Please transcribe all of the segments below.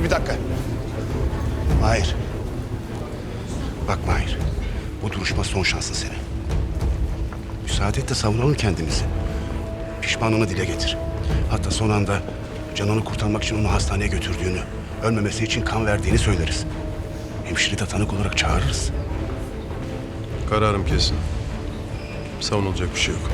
Mahir bir dakika. Mahir. Bak Mahir. Bu duruşma son şansın senin. Müsaade et de savunalım kendimizi. Pişmanlığını dile getir. Hatta son anda canını kurtarmak için onu hastaneye götürdüğünü, ölmemesi için kan verdiğini söyleriz. Hemşire de tanık olarak çağırırız. Kararım kesin. Savunulacak bir şey yok.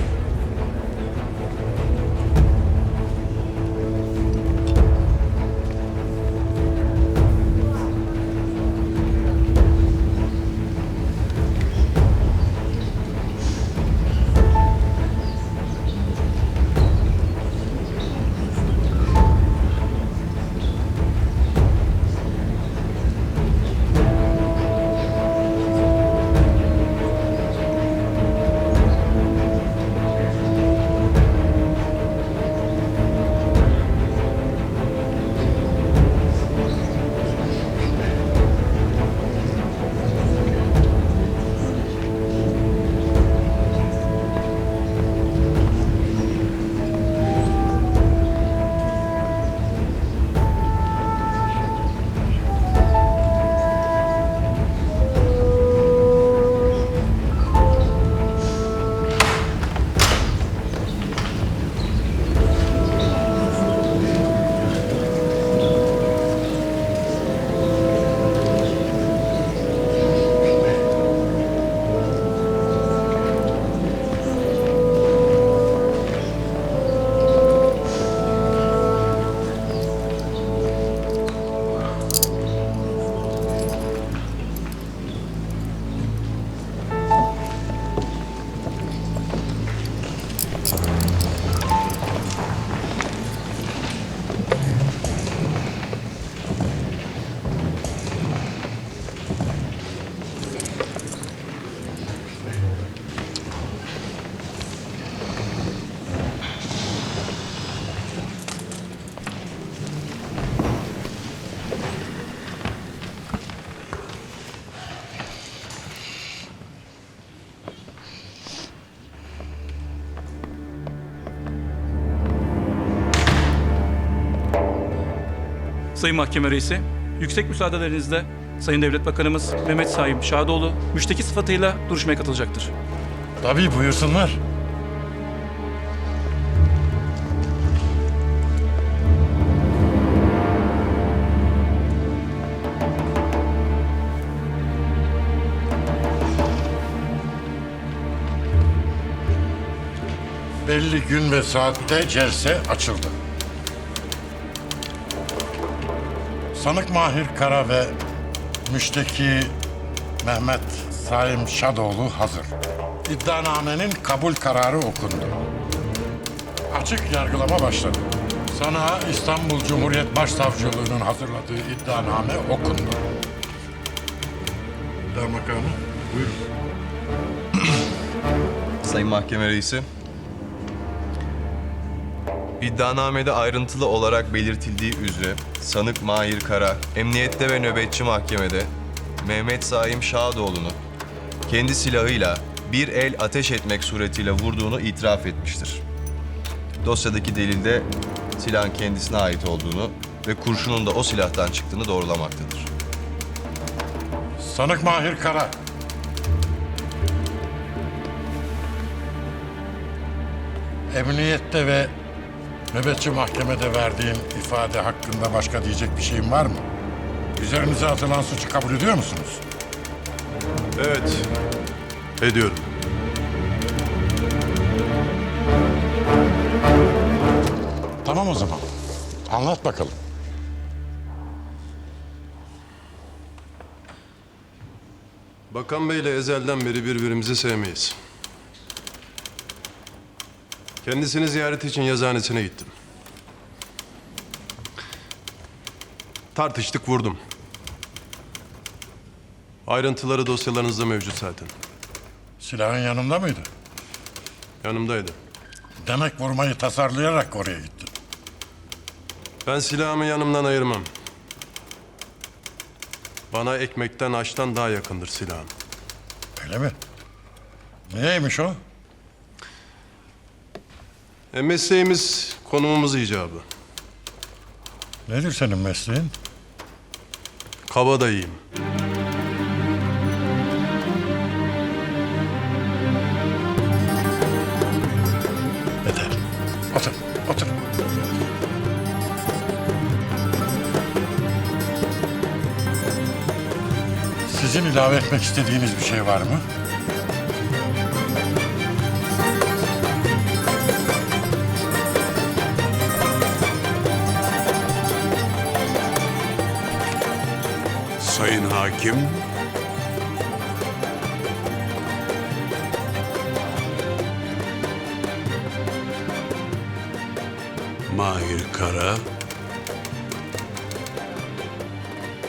Sayın Mahkeme Reisi, yüksek müsaadelerinizle Sayın Devlet Bakanımız Mehmet Saim Şadoğlu müşteki sıfatıyla duruşmaya katılacaktır. Tabii buyursunlar. Belli gün ve saatte celse açıldı. Sanık Mahir Kara ve müşteki Mehmet Saim Şadoğlu hazır. İddianamenin kabul kararı okundu. Açık yargılama başladı. Sana İstanbul Cumhuriyet Başsavcılığı'nın hazırladığı iddianame okundu. İddia makamı, buyurun. Sayın Mahkeme Reisi. İddianamede ayrıntılı olarak belirtildiği üzere sanık Mahir Kara, emniyette ve nöbetçi mahkemede Mehmet Saim Şadoğlu'nu kendi silahıyla bir el ateş etmek suretiyle vurduğunu itiraf etmiştir. Dosyadaki delilde silahın kendisine ait olduğunu ve kurşunun da o silahtan çıktığını doğrulamaktadır. Sanık Mahir Kara. Emniyette ve nöbetçi mahkemede verdiğin ifade hakkında başka diyecek bir şeyin var mı? Üzerinize atılan suçu kabul ediyor musunuz? Evet. Ediyorum. Tamam o zaman. Anlat bakalım. Bakan Bey'le ezelden beri birbirimizi sevmeyiz. Kendisini ziyaret için yazıhanesine gittim. Tartıştık, vurdum. Ayrıntıları dosyalarınızda mevcut zaten. Silahın yanında mıydı? Yanımdaydı. Demek vurmayı tasarlayarak oraya gittin. Ben silahımı yanımdan ayırmam. Bana ekmekten aştan daha yakındır silahım. Öyle mi? Neymiş o? E, mesleğimiz konumumuz icabı. Nedir senin mesleğin? kabadayıyım. Yeter. Otur, otur. Sizin ilave etmek istediğiniz bir şey var mı? Hakim, Mahir Kara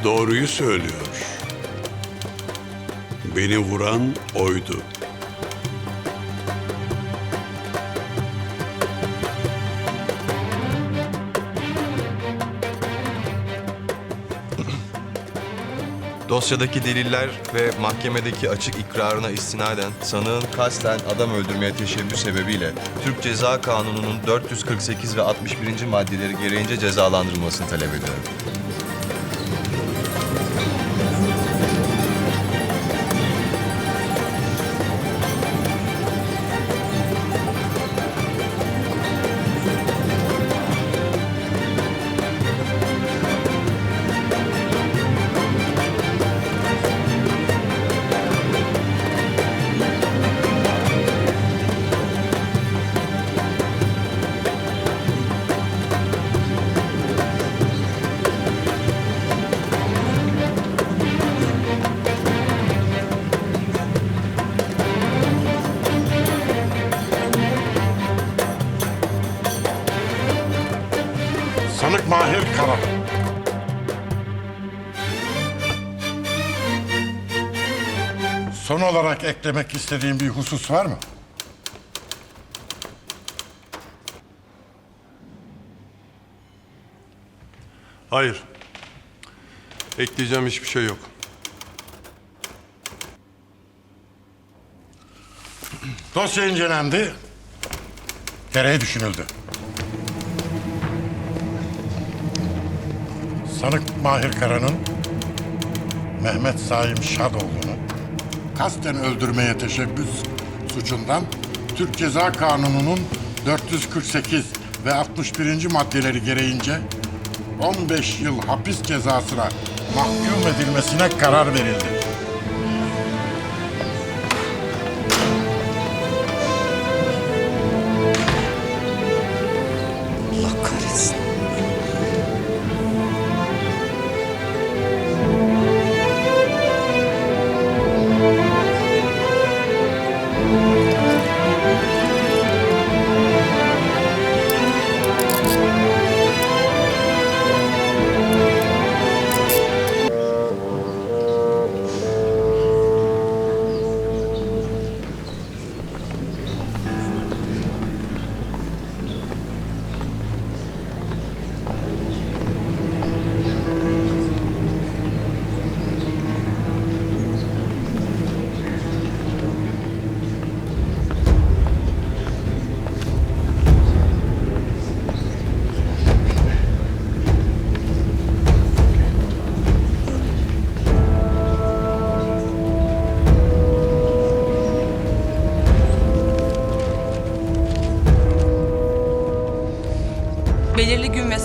doğruyu söylüyor. Beni vuran oydu. Dosyadaki deliller ve mahkemedeki açık ikrarına istinaden sanığın kasten adam öldürmeye teşebbüs sebebiyle Türk Ceza Kanunu'nun 448 ve 61. maddeleri gereğince cezalandırılmasını talep ediyorum. Mahir Kara. Son olarak eklemek istediğim bir husus var mı? Hayır. Ekleyeceğim hiçbir şey yok. Dosya incelendi. Gereği düşünüldü. Sanık Mahir Kara'nın Mehmet Saim Şadoğlu'nu kasten öldürmeye teşebbüs suçundan Türk Ceza Kanunu'nun 448 ve 61. maddeleri gereğince 15 yıl hapis cezasına mahkum edilmesine karar verildi.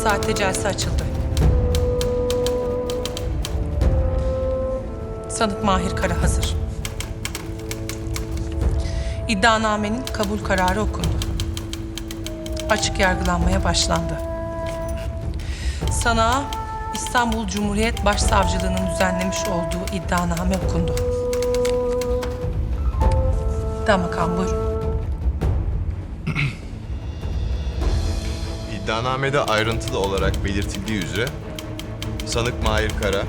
Saatte celse açıldı. Sanık Mahir Kara hazır. İddianamenin kabul kararı okundu. Açık yargılanmaya başlandı. Sanığa İstanbul Cumhuriyet Başsavcılığı'nın düzenlemiş olduğu iddianame okundu. İddia makamı buyurun. İddianamede ayrıntılı olarak belirtildiği üzere sanık Mahir Kara,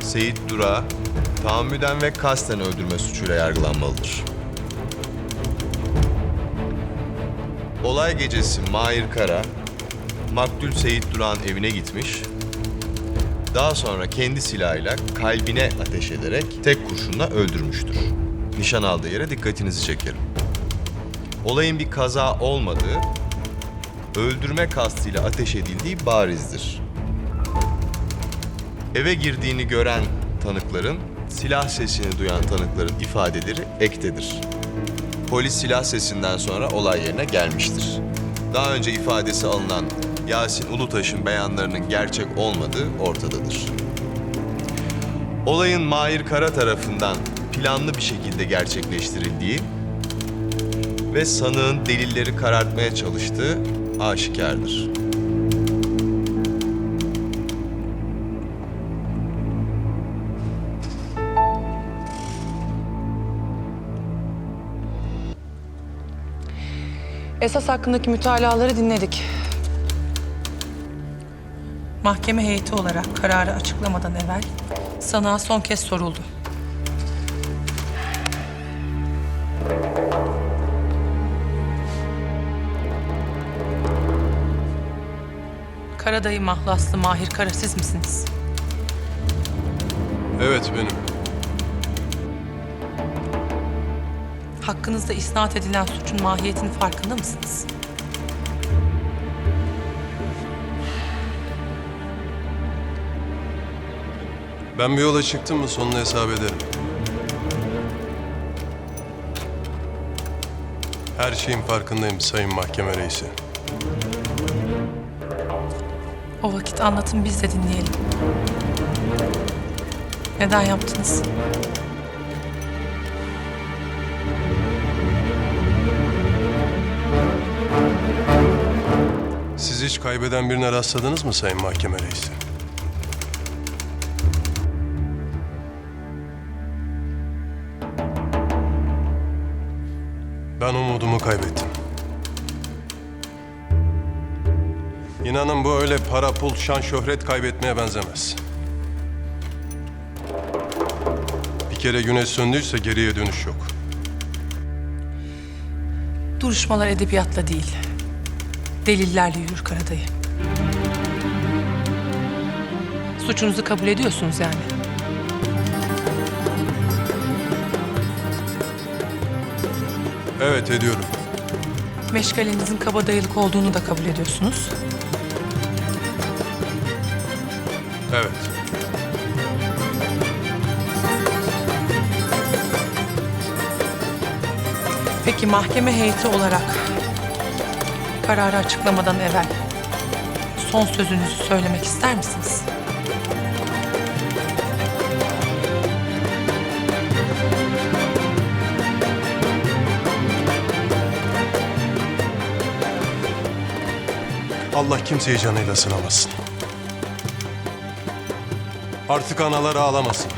Seyit Dura, tahammüden ve kasten öldürme suçuyla yargılanmalıdır. Olay gecesi Mahir Kara, Maktul Seyit Durak'ın evine gitmiş, daha sonra kendi silahıyla kalbine ateş ederek tek kurşunla öldürmüştür. Nişan aldığı yere dikkatinizi çekerim. Olayın bir kaza olmadığı öldürme kastıyla ateş edildiği barizdir. Eve girdiğini gören tanıkların, silah sesini duyan tanıkların ifadeleri ektedir. Polis silah sesinden sonra olay yerine gelmiştir. Daha önce ifadesi alınan Yasin Ulutaş'ın beyanlarının gerçek olmadığı ortadadır. Olayın Mahir Kara tarafından planlı bir şekilde gerçekleştirildiği ve sanığın delilleri karartmaya çalıştığı aşikardır. Esas hakkındaki mütalaları dinledik. Mahkeme heyeti olarak kararı açıklamadan evvel sana son kez soruldu. Karadayı mahlaslı Mahir Kara siz misiniz? Evet benim. Hakkınızda isnat edilen suçun mahiyetinin farkında mısınız? Ben bir yola çıktım mı sonunu hesap ederim. Her şeyin farkındayım Sayın Mahkeme Reisi. O vakit anlatın biz de dinleyelim. Neden yaptınız? Siz hiç kaybeden birine rastladınız mı Sayın Mahkeme Reisi? Para, pul, şan, şöhret kaybetmeye benzemez. Bir kere güneş söndüyse geriye dönüş yok. Duruşmalar edebiyatla değil, delillerle yürür Karadayı. Suçunuzu kabul ediyorsunuz yani. Evet ediyorum. Meşgalenizin kabadayılık olduğunu da kabul ediyorsunuz. Evet. Peki mahkeme heyeti olarak kararı açıklamadan evvel son sözünüzü söylemek ister misiniz? Allah kimseyi canıyla sınamasın. Artık analar ağlamasın.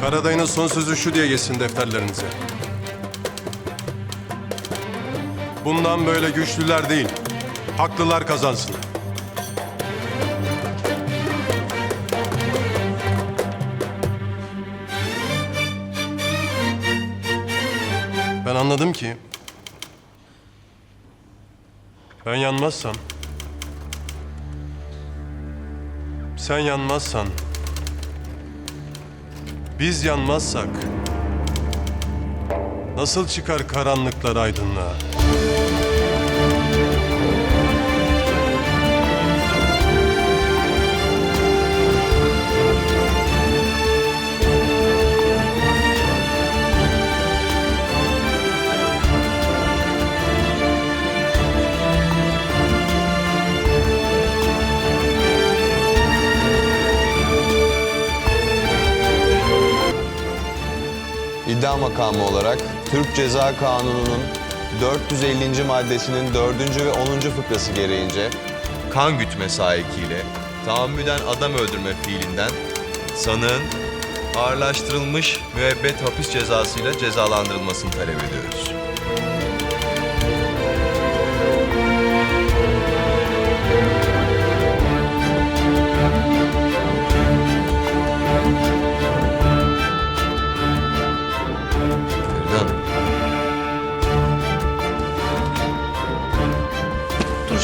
Karadayı'nın son sözü şu diye geçsin defterlerinize. Bundan böyle güçlüler değil, haklılar kazansın. Ben anladım ki ben yanmazsam, sen yanmazsan, biz yanmazsak, nasıl çıkar karanlıklar aydınlığa? İddia makamı olarak Türk Ceza Kanunu'nun 450. maddesinin 4. ve 10. fıkrası gereğince kan gütme sahikiyle tahammüden adam öldürme fiilinden sanığın ağırlaştırılmış müebbet hapis cezasıyla cezalandırılmasını talep ediyoruz.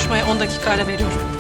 Duruşmaya 10 dakika ara veriyorum.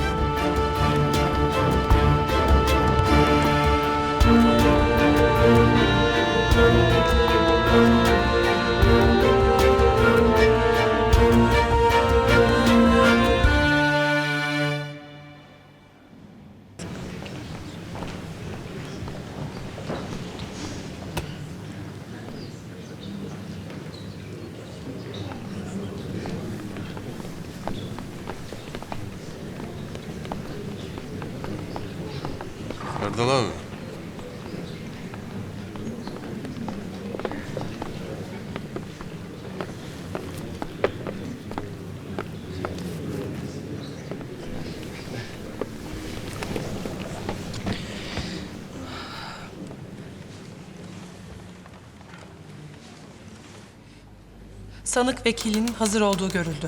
Sanık vekilinin hazır olduğu görüldü.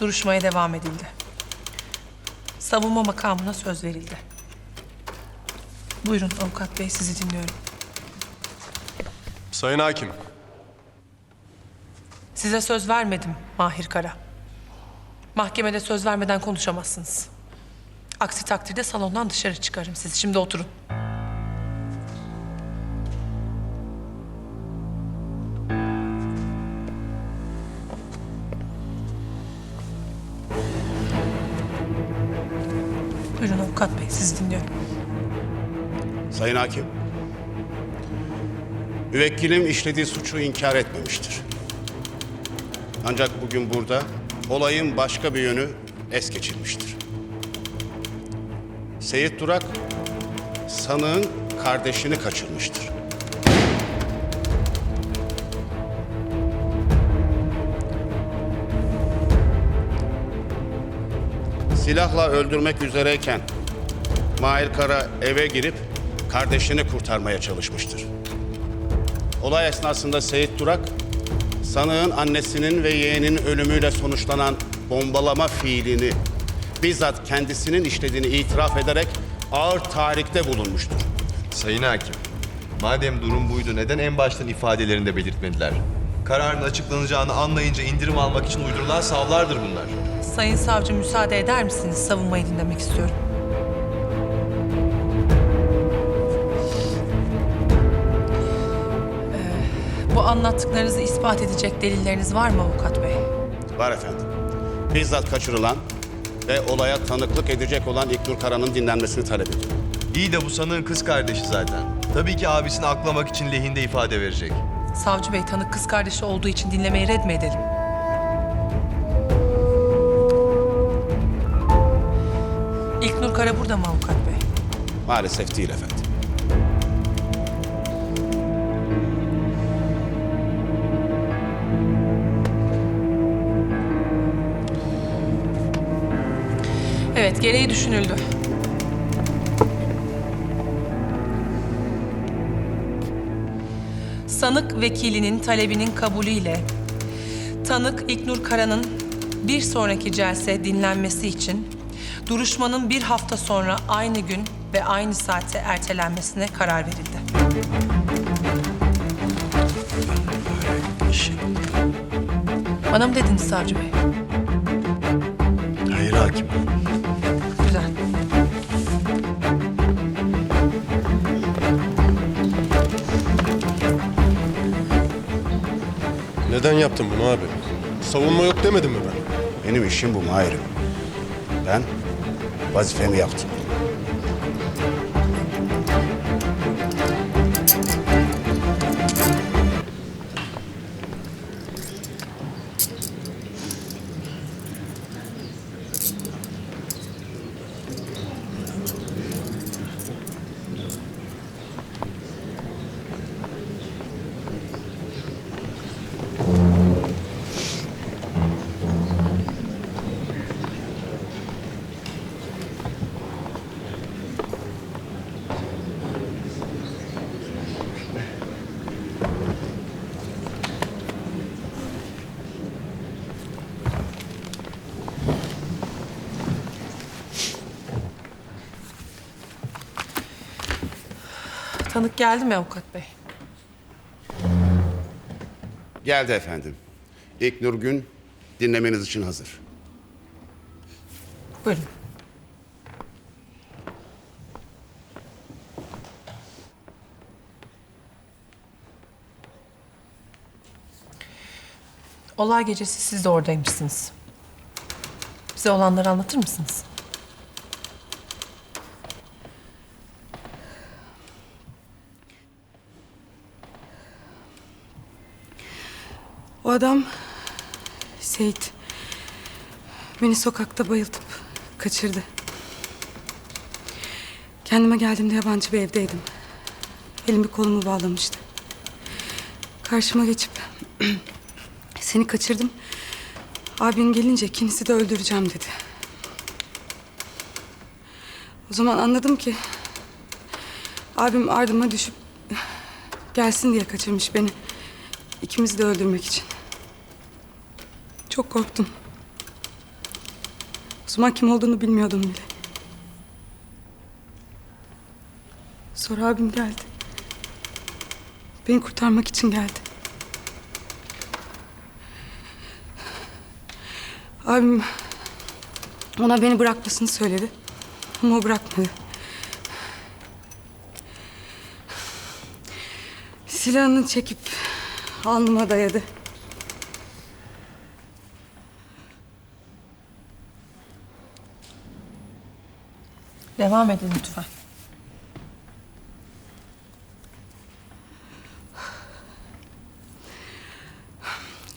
Duruşmaya devam edildi. Savunma makamına söz verildi. Buyurun avukat bey sizi dinliyorum. Sayın Hakim. Size söz vermedim Mahir Kara. Mahkemede söz vermeden konuşamazsınız. Aksi takdirde salondan dışarı çıkarım sizi. Şimdi oturun. Müvekkilim işlediği suçu inkar etmemiştir. Ancak bugün burada olayın başka bir yönü es geçilmiştir. Seyit Durak, sanığın kardeşini kaçırmıştır. Silahla öldürmek üzereyken Mahir Kara eve girip kardeşini kurtarmaya çalışmıştır. Olay esnasında Seyit Durak, sanığın annesinin ve yeğeninin ölümüyle sonuçlanan bombalama fiilini bizzat kendisinin işlediğini itiraf ederek ağır tarihte bulunmuştur. Sayın Hakim, madem durum buydu neden en baştan ifadelerinde belirtmediler? Kararın açıklanacağını anlayınca indirim almak için uydurulan savlardır bunlar. Sayın savcı müsaade eder misiniz? Savunmayı dinlemek istiyorum. Bu anlattıklarınızı ispat edecek delilleriniz var mı avukat bey? Var efendim. Bizzat kaçırılan ve olaya tanıklık edecek olan İknur Kara'nın dinlenmesini talep ediyor. İyi de bu sanığın kız kardeşi zaten. Tabii ki abisini aklamak için lehinde ifade verecek. Savcı bey tanık kız kardeşi olduğu için dinlemeyi red mi edelim? İlknur Kara burada mı avukat bey? Maalesef değil efendim. Evet, gereği düşünüldü. Sanık vekilinin talebinin kabulüyle tanık İknur Kara'nın bir sonraki celse dinlenmesi için duruşmanın bir hafta sonra aynı gün ve aynı saate ertelenmesine karar verildi. Bana mı dediniz savcı bey? Hayır hakim. Neden yaptın bunu abi? Savunma yok demedim mi ben? Benim işim bu Mahir'im. Ben vazifemi yaptım. Tanık geldi mi avukat bey? Geldi efendim. İlknur Gün dinlemeniz için hazır. Buyurun. Olay gecesi siz de oradaymışsınız. Bize olanları anlatır mısınız? O adam Seyit beni sokakta bayıltıp kaçırdı. Kendime geldiğimde yabancı bir evdeydim. Elimi kolumu bağlamıştı. Karşıma geçip seni kaçırdım. Abin gelince ikinizi de öldüreceğim dedi. O zaman anladım ki abim ardıma düşüp gelsin diye kaçırmış beni. İkimizi de öldürmek için. Çok korktum. O zaman kim olduğunu bilmiyordum bile. Sonra abim geldi. Beni kurtarmak için geldi. Abim ona beni bırakmasını söyledi. Ama o bırakmadı. Silahını çekip alnıma dayadı. Devam edin lütfen.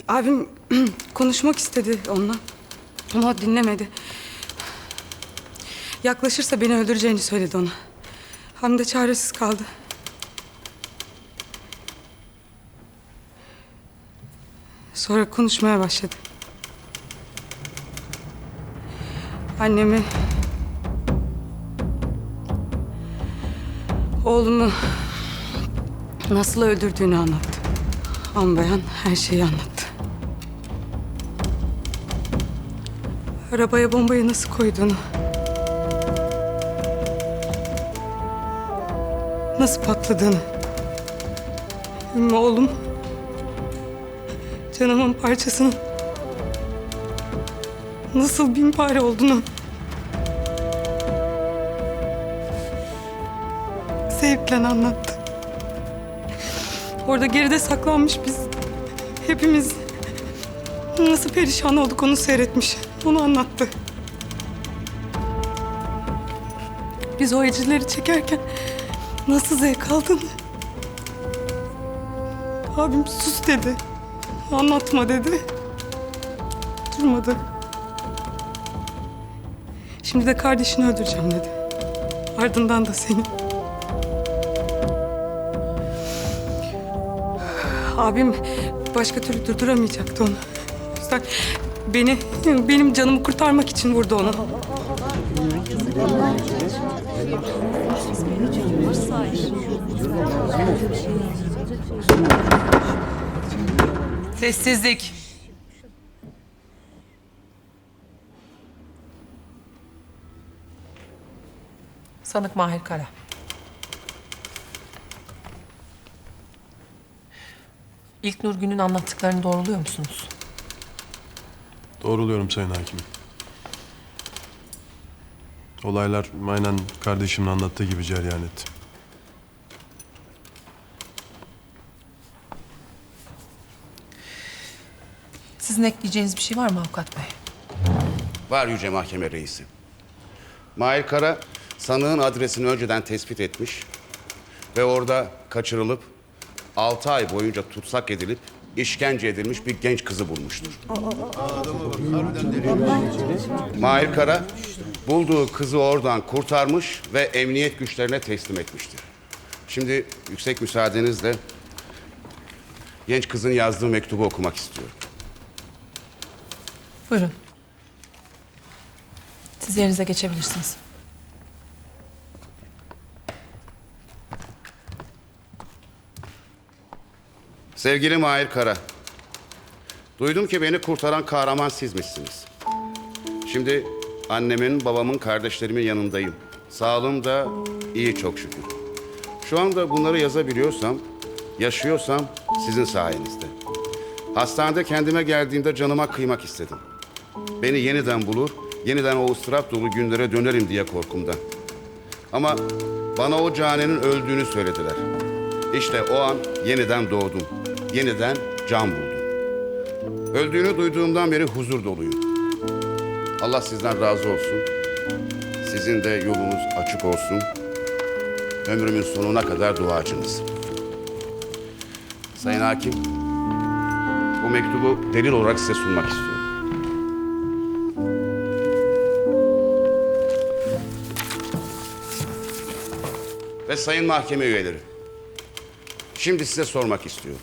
Abim konuşmak istedi onunla. Ama dinlemedi. Yaklaşırsa beni öldüreceğini söyledi ona. Hem de çaresiz kaldı. Sonra konuşmaya başladı. Annemi... Oğlumu nasıl öldürdüğünü anlattı. Anbayan her şeyi anlattı. Arabaya bombayı nasıl koyduğunu. Nasıl patladığını. Benim oğlum canımın parçasının nasıl bin pare olduğunu. Zevkle anlattı. Orada geride saklanmış biz. Hepimiz nasıl perişan olduk onu seyretmiş. Onu anlattı. Biz o ecileri çekerken nasıl zevk aldığını. Abim sus dedi. Anlatma dedi. Durmadı. Şimdi de kardeşini öldüreceğim dedi. Ardından da seni. Abim başka türlü durduramayacaktı onu. O beni, benim canımı kurtarmak için vurdu onu. Sessizlik. Sanık Mahir Kara. İlk Nurgün'ün anlattıklarını doğruluyor musunuz? Doğruluyorum Sayın Hakimim. Olaylar aynen kardeşimin anlattığı gibi cereyan etti. Sizin ekleyeceğiniz bir şey var mı avukat bey? Var Yüce Mahkeme Reisi. Mahir Kara sanığın adresini önceden tespit etmiş ve orada kaçırılıp 6 ay boyunca tutsak edilip işkence edilmiş bir genç kızı bulmuştur. Mahir Kara bulduğu kızı oradan kurtarmış ve emniyet güçlerine teslim etmiştir. Şimdi yüksek müsaadenizle genç kızın yazdığı mektubu okumak istiyorum. Buyurun. Siz yerinize geçebilirsiniz. Sevgili Mahir Kara, duydum ki beni kurtaran kahraman sizmişsiniz. Şimdi annemin, babamın, kardeşlerimin yanındayım. Sağlığım da iyi çok şükür. Şu anda bunları yazabiliyorsam, yaşıyorsam sizin sayenizde. Hastanede kendime geldiğimde canıma kıymak istedim. Beni yeniden bulur, yeniden o ıstırap dolu günlere dönerim diye korkumdan. Ama bana o canenin öldüğünü söylediler. İşte o an yeniden doğdum. Yeniden can buldum. Öldüğünü duyduğumdan beri huzur doluyum. Allah sizden razı olsun. Sizin de yolunuz açık olsun. Ömrümün sonuna kadar duacınız. Sayın Hakim, bu mektubu delil olarak size sunmak istiyorum. ve sayın mahkeme üyeleri. Şimdi size sormak istiyorum.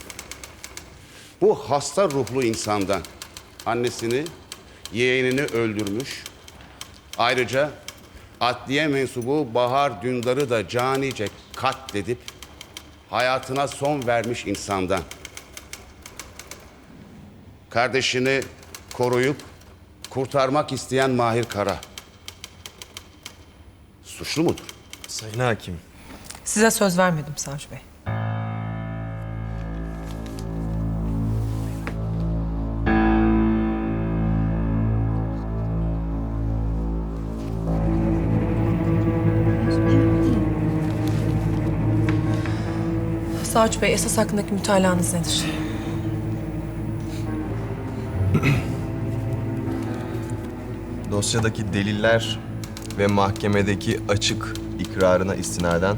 Bu hasta ruhlu insandan annesini, yeğenini öldürmüş. Ayrıca adliye mensubu Bahar Dündar'ı da canice katledip hayatına son vermiş insandan. Kardeşini koruyup kurtarmak isteyen Mahir Kara. Suçlu mudur? Sayın Hakim, Size söz vermedim Savcı Bey. Savcı Bey, esas hakkındaki mütalanız nedir? dosyadaki deliller ve mahkemedeki açık ikrarına istinaden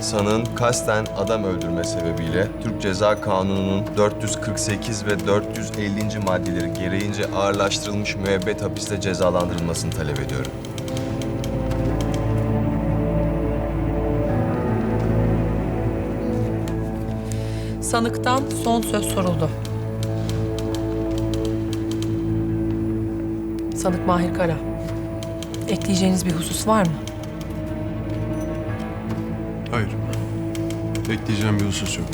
sanığın kasten adam öldürme sebebiyle Türk Ceza Kanunu'nun 448 ve 450. maddeleri gereğince ağırlaştırılmış müebbet hapiste cezalandırılmasını talep ediyorum. Sanıktan son söz soruldu. Sanık Mahir Kara. Ekleyeceğiniz bir husus var mı? Hayır. Bekleyeceğim bir husus yok.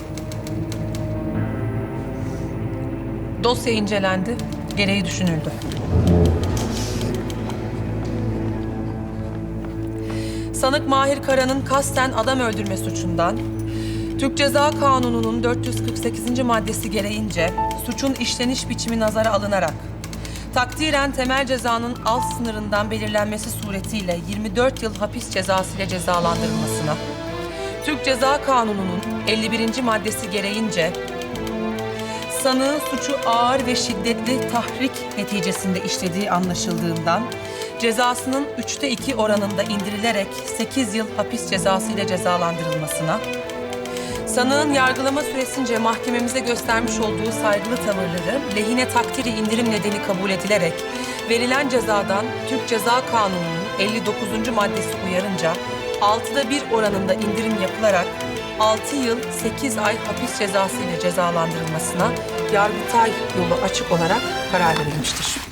Dosya incelendi, gereği düşünüldü. Sanık Mahir Kara'nın kasten adam öldürme suçundan Türk Ceza Kanunu'nun 448. maddesi gereğince suçun işleniş biçimi nazara alınarak takdiren temel cezanın alt sınırından belirlenmesi suretiyle 24 yıl hapis cezası ile cezalandırılmasına, Türk Ceza Kanunu'nun 51. maddesi gereğince sanığın suçu ağır ve şiddetli tahrik neticesinde işlediği anlaşıldığından cezasının üçte iki oranında indirilerek 8 yıl hapis cezası ile cezalandırılmasına, sanığın yargılama süresince mahkememize göstermiş olduğu saygılı tavırları lehine takdiri indirim nedeni kabul edilerek verilen cezadan Türk Ceza Kanunu'nun 59. maddesi uyarınca altıda bir oranında indirim yapılarak 6 yıl 8 ay hapis cezası ile cezalandırılmasına Yargıtay yolu açık olarak karar verilmiştir.